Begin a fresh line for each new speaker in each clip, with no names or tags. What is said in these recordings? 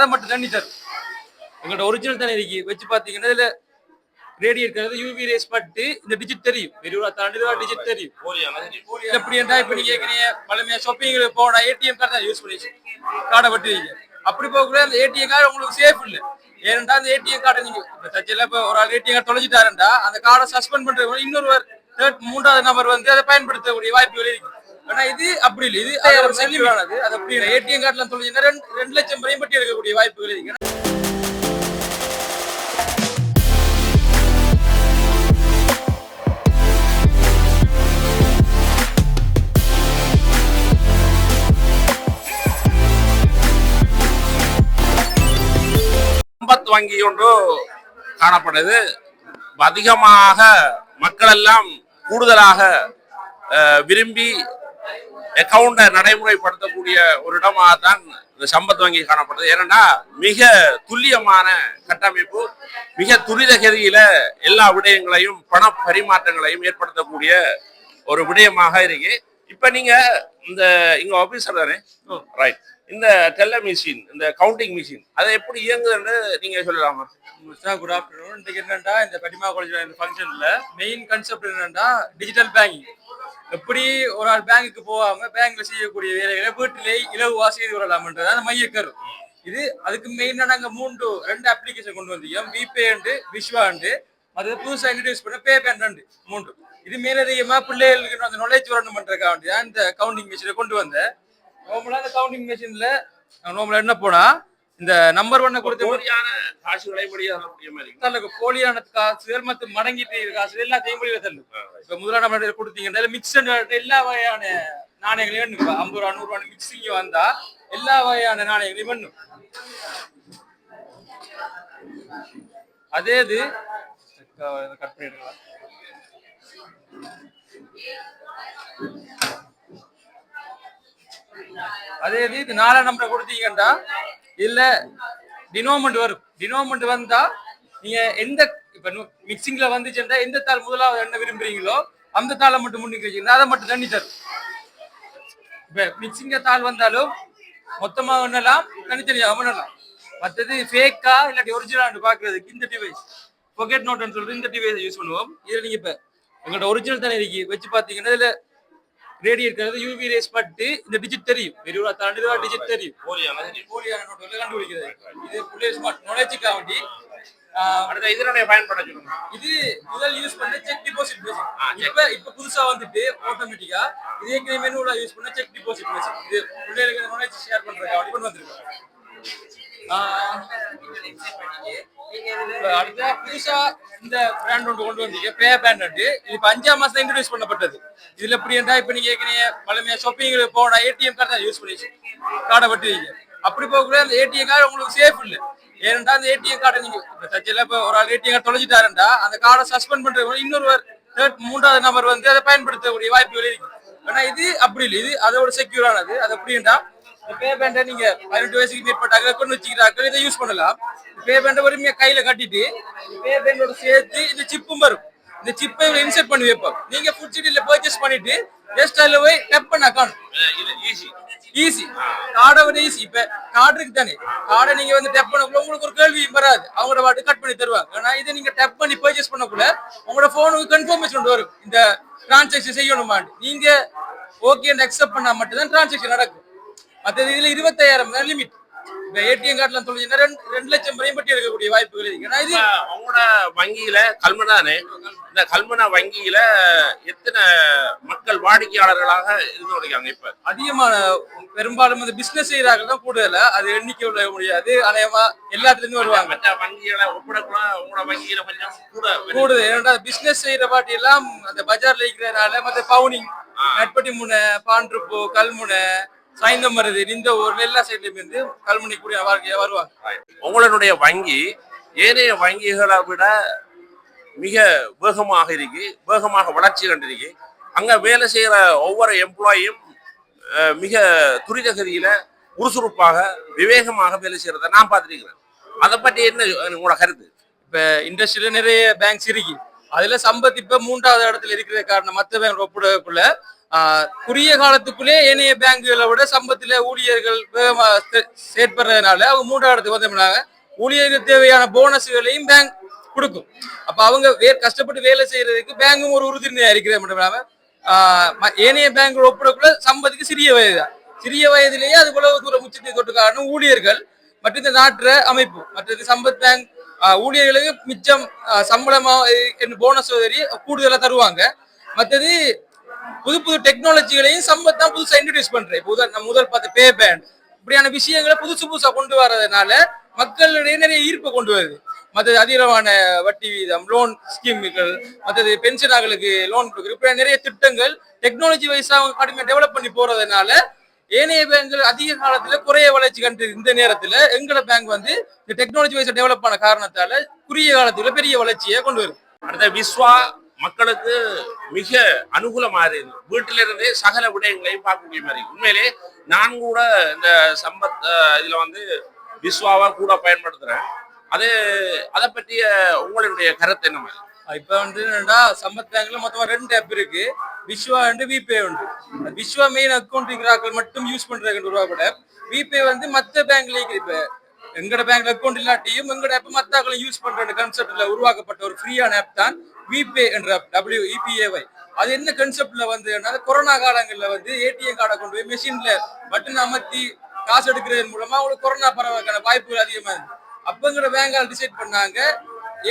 அதை மட்டும் தண்ணி தரும் எங்கள்ட்ட ஒரிஜினல் தானே இருக்கு. வச்சு பாத்தீங்கன்னா இதுல ரேடியோ இருக்கிறது யூவி ரேஸ் பட்டு இந்த டிஜிட் தெரியும். வெறுவா தாண்டி டிஜிட் தெரியும். எப்படி என்றா இப்ப நீங்க கேக்குறீங்க? பழமையா ஷாப்பிங் போனா ஏடிஎம் கார்டு தான் யூஸ் பண்ணி கார்டை பட்டுவீங்க அப்படி போகக்கூட அந்த ஏடிஎம் கார்டு உங்களுக்கு சேஃப் இல்ல. ஏனென்றா அந்த ஏடிஎம் கார்டை நீங்க இப்ப தச்சல இப்ப ஒரு ஆள் ஏடிஎம் கார்டு தொலைஞ்சிட்டாருண்டா அந்த கார்டை சஸ்பெண்ட் பண்றது இன்னொருவர் third, மூன்றாவது நபர் வந்து அதை பயன்படுத்தக்கூடிய வாய்ப்புகள் இருக்கு. ஆனா இது அப்படி இல்லை. இது செல்லிவானது அது அப்படி ஏடிஎம் கார்டுல தொலைஞ்சினா ரெண்டு ரெண்டு லட்சம் வரையும் பட்டி எடுக்கக்கூடிய வாய்ப்புகள் இருக்கு.
சம்பத் வங்கி ஒன்று காணப்படுது. அதிகமாக மக்கள் எல்லாம் கூடுதலாக விரும்பி அக்கவுண்டை நடைமுறைப்படுத்தக்கூடிய ஒரு இடமாக தான் இந்த சம்பத் வங்கி காணப்படுது ஏன்னா மிக துல்லியமான கட்டமைப்பு மிக துரித கதியில எல்லா விடயங்களையும் பண பரிமாற்றங்களையும் ஏற்படுத்தக்கூடிய ஒரு விடயமாக இருக்கு. இப்ப நீங்க இந்த இங்க ஆபீசர் தானே? ரைட் இந்த டெல்ல மிஷின் இந்த கவுண்டிங் மிஷின் அதை எப்படி இயங்குதுன்னு நீங்க சொல்லலாமா?
சார் குட் ஆஃப்டர்நூன் இன்னைக்கு என்னன்னா இந்த கடிமா காலேஜ் இந்த ஃபங்க்ஷன்ல மெயின் கான்செப்ட் என்னன்னா டிஜிட்டல் பேங்கிங் எப்படி ஒரு ஆள் பேங்குக்கு போகாம பேங்க்ல செய்யக்கூடிய வேலைகளை வீட்டிலே இலகுவா செய்து வரலாம்ன்றது அந்த மையக்கரு இது அதுக்கு மெயினா நாங்க மூன்று ரெண்டு அப்ளிகேஷன் கொண்டு வந்தோம் விபே அண்டு விஷ்வா அண்டு அது புதுசா இன்ட்ரடியூஸ் பண்ண பே பேண்ட் மூன்று. இது மேலதிகமா பிள்ளைகளுக்கு அந்த நாலேஜ் வரணும் பண்றதுக்காக வேண்டி தான் இந்த கவுண்டிங் மிஷினை கொண்டு வந்தேன். நார்மலா அந்த கவுண்டிங் மிஷின்ல நார்மலா என்ன போனா இந்த நம்பர் ஒன்னை கொடுத்து
போலியான காசுகளை
தள்ளுக்கு போலியான காசுகள் மற்றும் மடங்கிட்டு காசுகள் எல்லாத்தையும் வெளியில தள்ளு இப்ப நம்ம கொடுத்தீங்கன்னா மிக்ஸ் எல்லா வகையான நாணயங்களையும் இப்ப ஐம்பது ரூபா நூறு ரூபா மிக்சிங் வந்தா எல்லா வகையான நாணயங்களையும் வேணும் அதே இது கட் பண்ணிடுங்களா? அதே இது நாலாம் நம்பர் கொடுத்தீங்கன்னா இதுல டினோமெண்ட் வரும். டினோமெண்ட் வந்தா நீங்க எந்த இப்ப மிக்சிங்ல வந்துச்சுன்னா எந்த தாள் முதலாவது என்ன விரும்புறீங்களோ அந்த தாளை மட்டும் முன்னிக்கு வச்சுக்கணும் அதை மட்டும் தண்ணி தரும். இப்ப மிக்சிங்க தாள் வந்தாலும் மொத்தமா ஒண்ணலாம் தனித்தனியா ஒண்ணலாம் மற்றது ஃபேக்கா இல்லாட்டி ஒரிஜினல் பாக்குறதுக்கு இந்த டிவைஸ் பொக்கெட் நோட்னு சொல்லிட்டு இந்த டிவைஸ் யூஸ் பண்ணுவோம். இதுல நீங்க இப்ப எங்களோட ஒரிஜினல் தானே இருக்கு. வச்சு பாத்தீங்கன்னா இதுல ரேடியோ இருக்கிறது யூவி ரேஸ் பட்டு இந்த டிஜிட் தெரியும். வெறுவா தாண்டி டிஜிட் தெரியும்.
போலியான
நோட்டுகளை கண்டுபிடிக்கிறது. இது புள்ளே ஸ்மார்ட் நுழைச்சிக்காக வேண்டி
அடுத்த இதனுடைய பயன்பட
இது முதல் யூஸ் பண்ண செக் டிபாசிட் மெஷின் இப்ப இப்ப புதுசா வந்துட்டு ஆட்டோமேட்டிக்கா இது ஏற்கனவே மெனுல யூஸ் பண்ண செக் டிபாசிட் மெஷின் இது பிள்ளைகளுக்கு ஷேர் பண்றதுக்கு அப்படி கொண்டு வந்திருக்கோம். அடுத்த புதுசா இந்த பிராண்ட் ஒன்று கொண்டு வந்தீங்க. பே பேண்ட் இது இப்ப அஞ்சாம் மாசம் இன்ட்ரடியூஸ் பண்ணப்பட்டது. இதுல எப்படி என்றா இப்ப நீங்க ஏற்கனவே பழமையா ஷாப்பிங் போனா ஏடிஎம் கார்டு தான் யூஸ் பண்ணி கார்டை பட்டுவீங்க அப்படி போகக்கூட அந்த ஏடிஎம் கார்டு உங்களுக்கு சேஃப் இல்ல. ஏனென்றா அந்த ஏடிஎம் கார்டை நீங்க தச்சில தச்சல ஒரு ஆள் ஏடிஎம் கார்டு தொலைஞ்சிட்டாருண்டா அந்த கார்டை சஸ்பெண்ட் பண்றது இன்னொருவர் third, மூன்றாவது நபர் வந்து அதை பயன்படுத்தக்கூடிய வாய்ப்புகள் இருக்கு. ஆனா இது அப்படி இல்லை. இது அதோட செக்யூரானது அது எப்படின்னா பே பேண்டை நீங்க பதினெட்டு வயசுக்கு மேற்பட்ட அகற்கொண்டு வச்சுக்கிறார்கள் இதை யூஸ் பண்ணலாம். பே பேண்டை வறுமையா கையில கட்டிட்டு பே பேண்டோட சேர்த்து இந்த சிப்பும் வரும். இந்த சிப்பை இன்செர்ட் பண்ணி வைப்போம் நீங்க ஃபுட் சிட்டில பர்ச்சேஸ் பண்ணிட்டு ஜஸ்ட் அதுல போய் டெப் பண்ண அக்கௌண்ட்
ஈஸி
ஈஸி கார்டை விட ஈஸி இப்ப கார்டு இருக்கு தானே. கார்டை நீங்க வந்து டெப் பண்ணக்குள்ள உங்களுக்கு ஒரு கேள்வியும் வராது. அவங்களோட வாட்டு கட் பண்ணி தருவாங்க. ஆனா இதை நீங்க டெப் பண்ணி பர்ச்சேஸ் பண்ணக்குள்ள உங்களோட போனுக்கு கன்ஃபர்மேஷன் வரும். இந்த டிரான்சாக்ஷன் செய்யணுமான்னு. நீங்க ஓகே அக்செப்ட் பண்ணா மட்டும்தான் டிரான்சாக்ஷன் நடக்கும். மற்றது இதுல இருபத்தாயிரம் தான் லிமிட் இப்ப ஏடிஎம் கார்டுல சொல்லிங்கன்னா ரெண்டு ரெண்டு லட்சம் வரையும் பட்டி எடுக்கக்கூடிய வாய்ப்புகள் இருக்கு. ஆனா இது
இப்ப உங்களோட வங்கியில கல்மனானே இந்த கல்மனா வங்கியில எத்தனை மக்கள் வாடிக்கையாளர்களாக இருந்து வருகிறாங்க இப்ப?
அதிகமான பெரும்பாலும் இந்த பிசினஸ் செய்யறாங்க தான் கூடுதல. அது எண்ணிக்கை உள்ள முடியாது. அநேகமா எல்லாத்துல இருந்து வருவாங்க.
மற்ற வங்கிகளை ஒப்பிடக்கூட உங்களோட வங்கியில கொஞ்சம் கூட.
கூடுதல். ஏன்னா பிசினஸ் செய்யற பாட்டி எல்லாம் அந்த பஜார்ல இருக்கிறதுனால மத்த பவுனிங் நட்பட்டி முனை பான்றுப்பு கல்முனை சாய்ந்தமருது இந்த ஊர்ல எல்லா சைட்லயும் இருந்து கல்முனை கூடிய வருவாங்க
உங்களுடைய வங்கி ஏனைய வங்கிகளை விட மிக வேகமாக இருக்கு வேகமாக வளர்ச்சி கண்டிருக்கு. அங்க வேலை செய்யற ஒவ்வொரு எம்ப்ளாயும் மிக துரிதகதியில சுறுசுறுப்பாக விவேகமாக வேலை செய்யறத நான் பார்த்திருக்கிறேன். அதை பற்றி என்ன உங்களோட கருத்து?
இப்ப இண்டஸ்ட்ரியில நிறைய பேங்க்ஸ் இருக்கு. அதுல சம்பத் இப்ப மூன்றாவது இடத்துல இருக்கிற காரணம் மத்த பேங்க் ஒப்பிடக்குள்ள குறுகிய காலத்துக்குள்ளே ஏனைய பேங்குகளை விட சம்பத்தில் ஊழியர்கள் வேகமாக செயற்படுறதுனால அவங்க மூன்றாவது இடத்துக்கு வந்தோம்னாங்க ஊழியர்களுக்கு தேவையான போனஸுகளையும் பேங்க் கொடுக்கும். அப்போ அவங்க வே கஷ்டப்பட்டு வேலை செய்யறதுக்கு பேங்கும் ஒரு உறுதுணையாக இருக்கிறது மட்டும் இல்லாமல் ஏனைய பேங்குகள் ஒப்பிடக்குள்ள சம்பத்துக்கு சிறிய வயது தான் சிறிய வயதிலேயே அது போல தூரம் உச்சத்தை தொட்டு காரணம் ஊழியர்கள். மற்றும் இந்த நாட்டுற அமைப்பு மற்றது சம்பத் பேங்க் ஊழியர்களுக்கு மிச்சம் சம்பளமாக சம்பளமா போனஸ் உதவி கூடுதலாக தருவாங்க. மற்றது புது புது டெக்னாலஜிகளையும் சம்பத் தான் புதுசா இன்ட்ரடியூஸ் பண்றேன் முதல் நம்ம முதல் பார்த்த பே பேண்ட் இப்படியான விஷயங்களை புதுசு புதுசா கொண்டு வர்றதுனால மக்களுடைய நிறைய ஈர்ப்பை கொண்டு வருது. மற்றது அதிகமான வட்டி வீதம் லோன் ஸ்கீம்கள் மற்றது பென்ஷனாகளுக்கு லோன் கொடுக்குறது இப்படி நிறைய திட்டங்கள் டெக்னாலஜி வைஸா அவங்க கடுமையாக டெவலப் பண்ணி போறதுனால ஏனைய பேங்க்கள் அதிக காலத்துல குறைய வளர்ச்சி கண்டு இந்த நேரத்துல எங்களோட பேங்க் வந்து இந்த டெக்னாலஜி வைஸ் டெவலப் ஆன காரணத்தால குறுகிய காலத்துல பெரிய வளர்ச்சியை கொண்டு வரும்
அடுத்த விஸ்வா மக்களுக்கு மிக அனுகூலமாக இருந்தது. வீட்டில இருந்தே சகல விடயங்களையும் பார்க்கக்கூடிய மாதிரி. உண்மையிலே நான் கூட இந்த சம்பத் இதில் இதுல வந்து விஸ்வாவை கூட பயன்படுத்துறேன். அது அதை பற்றிய உங்களுடைய கருத்து என்ன மாதிரி?
இப்போ வந்து என்னன்னா சம்பத் பேங்க்ல மொத்தமாக ரெண்டு ஆப் இருக்கு. விஸ்வா அண்ட் விபே உண்டு. விஸ்வா மெயின் அக்கௌண்ட் இருக்கிறாக்கள் மட்டும் யூஸ் பண்றாங்கன்னு ரூபா கூட. விபே வந்து மத்த பேங்க்ல இப்போ இப்ப எங்கட பேங்க்ல அக்கௌண்ட் இல்லாட்டியும் எங்கட ஆப் மற்ற யூஸ் பண்ற கான்செப்ட்ல உருவாக்கப்பட்ட ஒரு ஃப்ரீயான ஆப் தான். விபே என்ற டபிள்யூ இபிஏவை அது என்ன கன்செப்ட்ல வந்து கொரோனா காலங்கள்ல வந்து ஏடிஎம் கார்டை கொண்டு போய் மெஷின்ல பட்டன் அமர்த்தி காசு எடுக்கிறதன் மூலமா அவங்களுக்கு கொரோனா பரவக்கான வாய்ப்புகள் அதிகமா இருக்கு அப்பங்கிற பேங்கால் டிசைட் பண்ணாங்க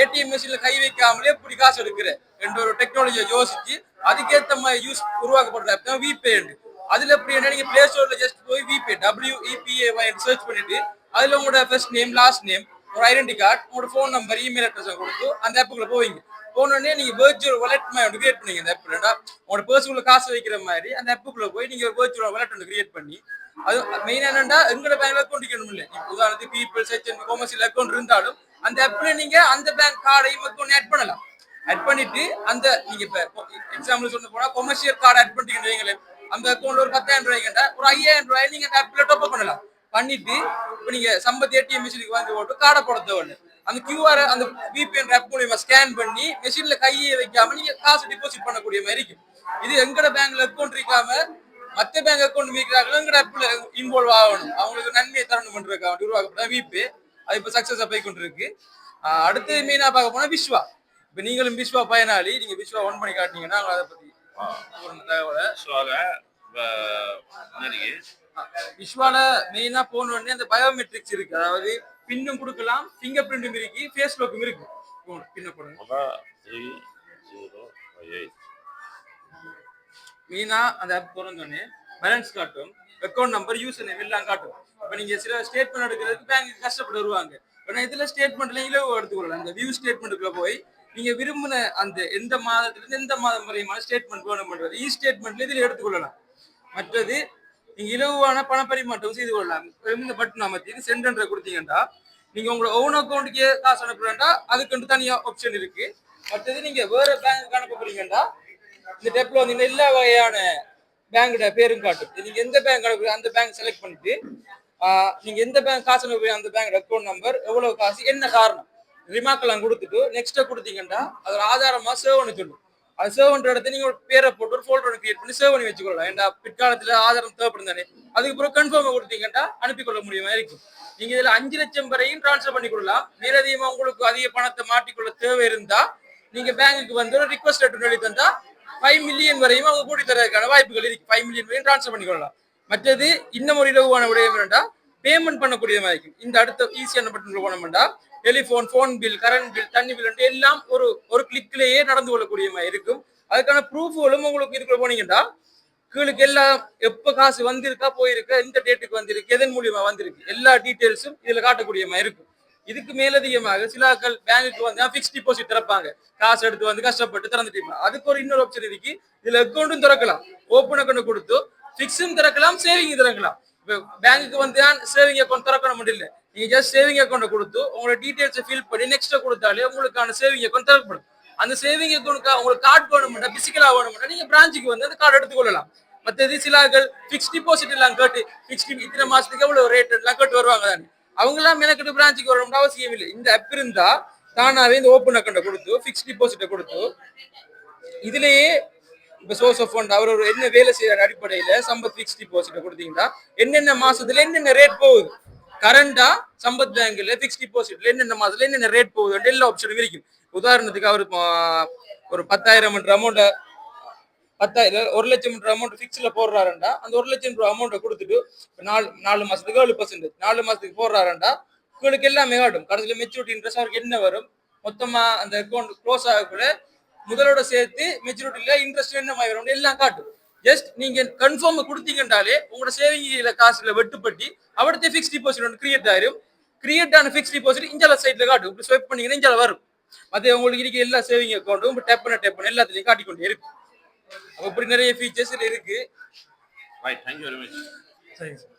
ஏடிஎம் மிஷின்ல கை வைக்காமலே இப்படி காசு எடுக்கிற என்ற ஒரு டெக்னாலஜியை யோசிச்சு அதுக்கேற்ற மாதிரி யூஸ் உருவாக்கப்படுற ஆப் தான் விபே அதுல எப்படி என்ன நீங்க பிளே ஸ்டோர்ல ஜஸ்ட் போய் விபே டபிள்யூ இபிஏ சர்ச் பண்ணிட்டு அதுல உங்களோட ஃபர்ஸ்ட் நேம் லாஸ்ட் நேம் ஒரு ஐடென்டி கார்டு உங்களோட ஃபோன் நம்பர் இமெயில் அட்ரஸ் கொடுத்து அந்த ஆப்புக்குள்ள போவீங்க. போனோடனே நீங்க வெர்ச்சுவல் வாலெட் மாதிரி ஒன்று கிரியேட் பண்ணீங்க அந்த ஆப்ல உங்களோட பர்சுக்குள்ள காசு வைக்கிற மாதிரி அந்த ஆப்புக்குள்ள போய் நீங்க ஒரு வெர்ச்சுவல் வாலெட் ஒன்று கிரியேட் பண்ணி அது மெயின் என்னன்னா எங்களோட பேங்க்ல அக்கௌண்ட் இருக்கணும் இல்லை. இப்ப உதாரணத்துக்கு பீப்பிள் செச்சன் கொமர்ஷியல் அக்கௌண்ட் இருந்தாலும் அந்த ஆப்ல நீங்க அந்த பேங்க் கார்டையும் அக்கௌண்ட் ஆட் பண்ணலாம். ஆட் பண்ணிட்டு அந்த நீங்க இப்ப எக்ஸாம்பிள் சொல்ல போனா கொமர்ஷியல் கார்டு ஆட் பண்ணிட்டீங்கன்னு அந்த அக்கௌண்ட்ல ஒரு பத்தாயிரம் ரூபாய்க்கு ஒரு ஐயாயிரம் ரூபாய் நீங்க அந்த ஆப்ல டாப் பண்ணலாம். பண்ணிட்டு இப்ப நீங்க சம்பத் ஏடிஎம் மிஷினுக்கு வாங்கி போட்டு கார்டை போட தேவையில்ல. அந்த கியூஆர் அந்த விபிஎன் ஆப் மூலியமா ஸ்கேன் பண்ணி மெஷின்ல கையை வைக்காம நீங்க காசு டிபாசிட் பண்ணக்கூடிய மாதிரி இருக்கும் இது எங்கட பேங்க்ல அக்கௌண்ட் இருக்காம மத்த பேங்க் அக்கௌண்ட் மீக்கிறாங்களோ எங்கட ஆப்ல இன்வால்வ் ஆகணும். அவங்களுக்கு நன்மையை தரணும் பண்றதுக்காக உருவாக்கப்பட்ட விபே அது இப்ப சக்சஸ் போய் கொண்டு இருக்கு அடுத்து மெயினா பார்க்க போனா விஸ்வா. இப்ப நீங்களும் விஸ்வா பயனாளி நீங்க விஸ்வா ஒன் பண்ணி காட்டினீங்கன்னா அதை பத்தி தகவலை
விஸ்வால
மெயினா போன உடனே அந்த பயோமெட்ரிக்ஸ் இருக்கு. அதாவது பின்னும் கொடுக்கலாம் ஃபிங்கர் பிரிண்டும் இருக்கு ஃபேஸ் லாக்கும் இருக்கு. பின்ன போடுங்க. மெயினா அந்த ஆப் திறந்தோடனே பேலன்ஸ் காட்டும். அக்கௌண்ட் நம்பர் யூசர் நேம் எல்லாம் காட்டும். இப்போ நீங்க சில ஸ்டேட்மெண்ட் எடுக்கிறதுக்கு பேங்க் கஷ்டப்பட்டு வருவாங்க. இப்போ இதுல ஸ்டேட்மெண்ட்ல இலவு எடுத்துக்கொள்ளலாம் அந்த வியூ ஸ்டேட்மெண்ட்டுக்குள்ள போய் நீங்க விரும்பின அந்த எந்த மாதத்துல இருந்து எந்த மாதம் வரையுமான ஸ்டேட்மெண்ட் வேணும்ன்றது இ ஸ்டேட்மெண்ட்ல இதுல எடுத்துக்கொள்ளலாம். மற்றது நீங்க இலவான பண பரிமாற்றம் செய்து கொள்ளலாம். இந்த பட்டன் அமர்த்தி சென்டென்ற கொடுத்தீங்கன்னா நீங்க உங்களோட ஓன் அக்கௌண்ட்டுக்கு காசு அனுப்புறேன்டா அதுக்கு தனியா ஆப்ஷன் இருக்கு. மற்றது நீங்க வேற பேங்க் அனுப்ப போறீங்கன்னா இந்த டெப்ல வந்து எல்லா வகையான பேங்கோட பேரும் காட்டும். நீங்க எந்த பேங்க் அனுப்புறீங்க அந்த பேங்க் செலக்ட் பண்ணிட்டு நீங்க எந்த பேங்க் காசு அனுப்புறீங்க அந்த பேங்க் அக்கௌண்ட் நம்பர் எவ்வளவு காசு என்ன காரணம் ரிமார்க்கெல்லாம் கொடுத்துட்டு நெக்ஸ்ட் கொடுத்தீங்கன்னா அதோட ஆதாரமா சேவ் பண்ண சொல்லும். அது சேவ் பண்ற இடத்துல நீங்க ஒரு பேரை போட்டு ஒரு ஃபோல்டர் கிரியேட் பண்ணி சேவ் பண்ணி வச்சுக்கொள்ளலாம். ஏன்டா பிற்காலத்துல ஆதாரம் தேவைப்படும் தானே? அதுக்கப்புறம் கன்ஃபார்ம் கொடுத்தீங்கன்னா அனுப்பிக்கொள்ள முடியுமா? இருக்கும். நீங்க இதுல அஞ்சு லட்சம் வரையும் ட்ரான்ஸ்ஃபர் பண்ணி கொள்ளலாம் மேலதிகமா உங்களுக்கு அதிக பணத்தை மாட்டிக்கொள்ள தேவை இருந்தா நீங்க பேங்குக்கு வந்து ஒரு ரிக்வஸ்ட் லெட்டர் எழுதி தந்தா ஃபைவ் மில்லியன் வரையும் அவங்க கூட்டி தரதுக்கான வாய்ப்புகள் இருக்கு. ஃபைவ் மில்லியன் வரையும் ட்ரான்ஸ்ஃபர் பண்ணி கொள்ளலாம். மற்றது இன்னும் ஒரு இலவான விடயம் என்னடா பேமெண்ட் பண்ணக்கூடிய மாதிரி இருக்கும். இந்த அடுத்த ஈஸியான பட்டன் போனோம்னா telephone phone bill current bill தண்ணி பில் எல்லாம் ஒரு ஒரு கிளிக்லேயே நடந்து கொள்ளக்கூடிய மாதிரி இருக்கும். அதுக்கான ப்ரூஃப்களும் உங்களுக்கு இதுக்குள்ள போனீங்கன்னா கீழுக்கு எல்லாம் எப்போ காசு வந்திருக்கா போயிருக்கா எந்த டேட்டுக்கு வந்திருக்கு எதன் மூலியமா வந்திருக்கு எல்லா டீட்டெயில்ஸும் இதுல காட்டக்கூடிய மாதிரி இருக்கும். இதுக்கு மேலதிகமாக சிலாக்கள் பேங்குக்கு வந்து ஃபிக்ஸ் டிபாசிட் திறப்பாங்க. காசு எடுத்து வந்து கஷ்டப்பட்டு திறந்துட்டு அதுக்கு ஒரு இன்னொரு ஆப்ஷன் இருக்கு. இதுல அக்கௌண்ட்டும் திறக்கலாம். ஓப்பன் அக்கௌண்ட் கொடுத்து ஃபிக்ஸும் திறக்கலாம் சேவிங் திறக்கலாம். இப்போ பேங்குக்கு வந்து சேவிங் அக்கௌண்ட் திறக்கணும் முடியல நீங்க ஜஸ்ட் சேவிங் அக்கௌண்ட் கொடுத்து உங்களோட டீடைல்ஸை ஃபில் பண்ணி நெக்ஸ்ட் கொடுத்தாலே உங்களுக்கான சேவிங் அக்கௌண்ட் தேவைப்படும். அந்த சேவிங் அக்கௌண்ட்க்கு உங்களுக்கு கார்டு வேணும்னா பிசிக்கலா வேணும்னா நீங்க பிரான்ச்சுக்கு வந்து அந்த கார்டு எடுத்துக்கொள்ளலாம். மற்றது சிலாக்கள் ஃபிக்ஸ் டிபாசிட் எல்லாம் கேட்டு ஃபிக்ஸ் இத்தனை மாசத்துக்கு எவ்வளவு ரேட் எல்லாம் கேட்டு வருவாங்க தானே? அவங்களாம் எல்லாம் பிரான்ச்சுக்கு வரணும்னு அவசியம் இல்லை. இந்த ஆப் இருந்தா தானாவே இந்த ஓப்பன் அக்கௌண்ட்டை கொடுத்து ஃபிக்ஸ் டிபாசிட்டை கொடுத்து இதுலயே இப்ப சோர்ஸ் ஆஃப் ஃபண்ட் அவர் ஒரு என்ன வேலை செய்யற அடிப்படையில சம்பத் ஃபிக்ஸ் டிபாசிட்டை கொடுத்தீங்கன்னா என்னென்ன மாசத்துல என்னென்ன ரேட் போகுது? கரண்டா சம்பத் பேங்க்ல ஃபிக்ஸ் டிபாசிட்ல என்னென்ன மாசத்துல என்னென்ன ரேட் போகுது எல்லா ஆப்ஷனும் இருக்கு உதாரணத்துக்கு அவர் ஒரு பத்தாயிரம் அமௌண்ட்டை பத்தாயிரம் ஒரு லட்சம் அமௌண்ட் ஃபிக்ஸில் போடுறாருண்டா அந்த ஒரு லட்சம் ரூபாய் அமௌண்ட்டை கொடுத்துட்டு நாலு நாலு மாசத்துக்கு ஏழு பர்சன்டேஜ் நாலு மாசத்துக்கு போடுறாருண்டா உங்களுக்கு எல்லாமே ஆடும் கடைசியில் மெச்சூரிட்டி இன்ட்ரெஸ்ட் அவருக்கு என்ன வரும்? மொத்தமா அந்த அக்கௌண்ட் க்ளோஸ் ஆகக்குள்ள முதலோட சேர்த்து மெச்சூரிட்டியில இன்ட்ரெஸ்ட் என்ன மாதிரி வரும் எல்லாம் காட்டும். ஜஸ்ட் நீங்க கன்ஃபார்ம் கொடுத்தீங்கன்றாலே உங்களோட சேவிங்ல காசுல வெட்டுப்பட்டி அவடத்தே ஃபிக்ஸ் டிபாசிட் ஒன்று கிரியேட் ஆயிரும். கிரியேட் ஆன ஃபிக்ஸ் டிபாசிட் இஞ்சால சைட்ல காட்டும். இப்படி ஸ்வைப் பண்ணீங்கன்னா இஞ்சால வரும். அது உங்களுக்கு இருக்க எல்லா சேவிங் அக்கௌண்ட்டும் டேப் பண்ண டேப் பண்ண எல்லாத்துலயும் காட்டிக்கொண்டே இருக்கு அப்ப இப்படி நிறைய ஃபீச்சர்ஸ் இருக்கு.
Right thank you very much
சரிங்க சார்